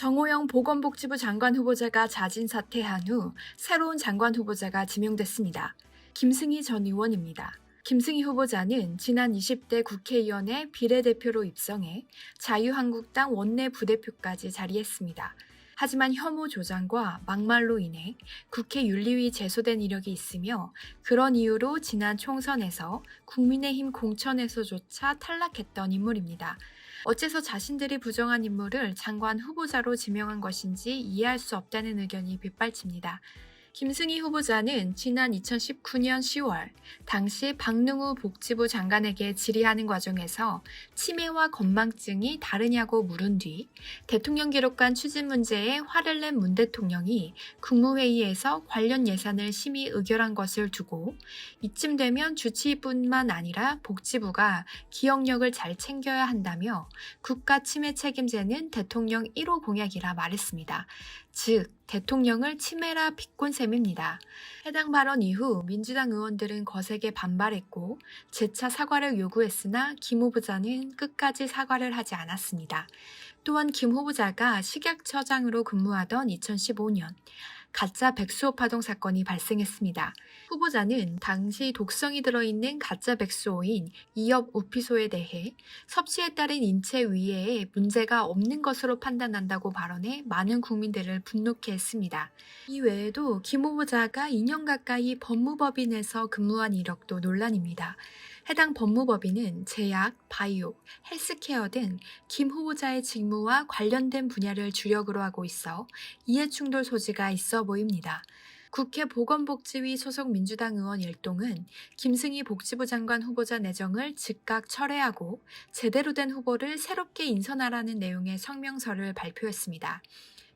정호영 보건복지부 장관 후보자가 자진 사퇴한 후 새로운 장관 후보자가 지명됐습니다. 김승희 전 의원입니다. 김승희 후보자는 지난 20대 국회의원의 비례대표로 입성해 자유한국당 원내 부대표까지 자리했습니다. 하지만 혐오 조장과 막말로 인해 국회 윤리위 제소된 이력이 있으며 그런 이유로 지난 총선에서 국민의힘 공천에서조차 탈락했던 인물입니다. 어째서 자신들이 부정한 인물을 장관 후보자로 지명한 것인지 이해할 수 없다는 의견이 빗발칩니다. 김승희 후보자는 지난 2019년 10월 당시 박능우 복지부 장관에게 질의하는 과정에서 치매와 건망증이 다르냐고 물은 뒤 대통령 기록관 추진 문제에 화를 낸 문 대통령이 국무회의에서 관련 예산을 심의 의결한 것을 두고 이쯤 되면 주치의뿐만 아니라 복지부가 기억력을 잘 챙겨야 한다며 국가 치매 책임제는 대통령 1호 공약이라 말했습니다. 즉, 대통령을 치매라 비꼰 셈입니다. 해당 발언 이후 민주당 의원들은 거세게 반발했고 재차 사과를 요구했으나 김 후보자는 끝까지 사과를 하지 않았습니다. 또한 김 후보자가 식약처장으로 근무하던 2015년 가짜 백수호 파동 사건이 발생했습니다. 후보자는 당시 독성이 들어있는 가짜 백수호인 이엽 우피소에 대해 섭취에 따른 인체 위해에 문제가 없는 것으로 판단한다고 발언해 많은 국민들을 분노케 했습니다. 이 외에도 김 후보자가 2년 가까이 법무법인에서 근무한 이력도 논란입니다. 해당 법무법인은 제약, 바이오, 헬스케어 등 김 후보자의 직무와 관련된 분야를 주력으로 하고 있어 이해충돌 소지가 있어 보입니다. 국회 보건복지위 소속 민주당 의원 일동은 김승희 복지부 장관 후보자 내정을 즉각 철회하고 제대로 된 후보를 새롭게 인선하라는 내용의 성명서를 발표했습니다.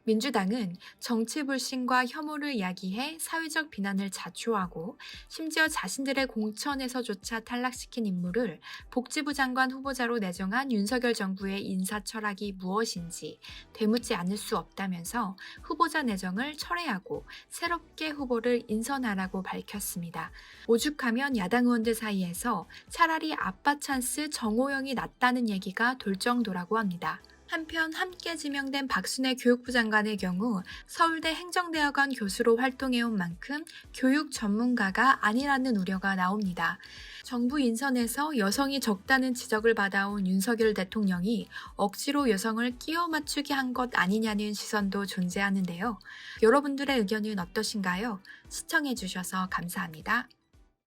민주당은 정치 불신과 혐오를 야기해 사회적 비난을 자초하고 심지어 자신들의 공천에서조차 탈락시킨 인물을 복지부 장관 후보자로 내정한 윤석열 정부의 인사 철학이 무엇인지 되묻지 않을 수 없다면서 후보자 내정을 철회하고 새롭게 후보를 인선하라고 밝혔습니다. 오죽하면 야당 의원들 사이에서 차라리 아빠 찬스 정호영이 낫다는 얘기가 돌 정도라고 합니다. 한편 함께 지명된 박순애 교육부 장관의 경우 서울대 행정대학원 교수로 활동해온 만큼 교육 전문가가 아니라는 우려가 나옵니다. 정부 인선에서 여성이 적다는 지적을 받아온 윤석열 대통령이 억지로 여성을 끼워 맞추게 한 것 아니냐는 시선도 존재하는데요. 여러분들의 의견은 어떠신가요? 시청해주셔서 감사합니다.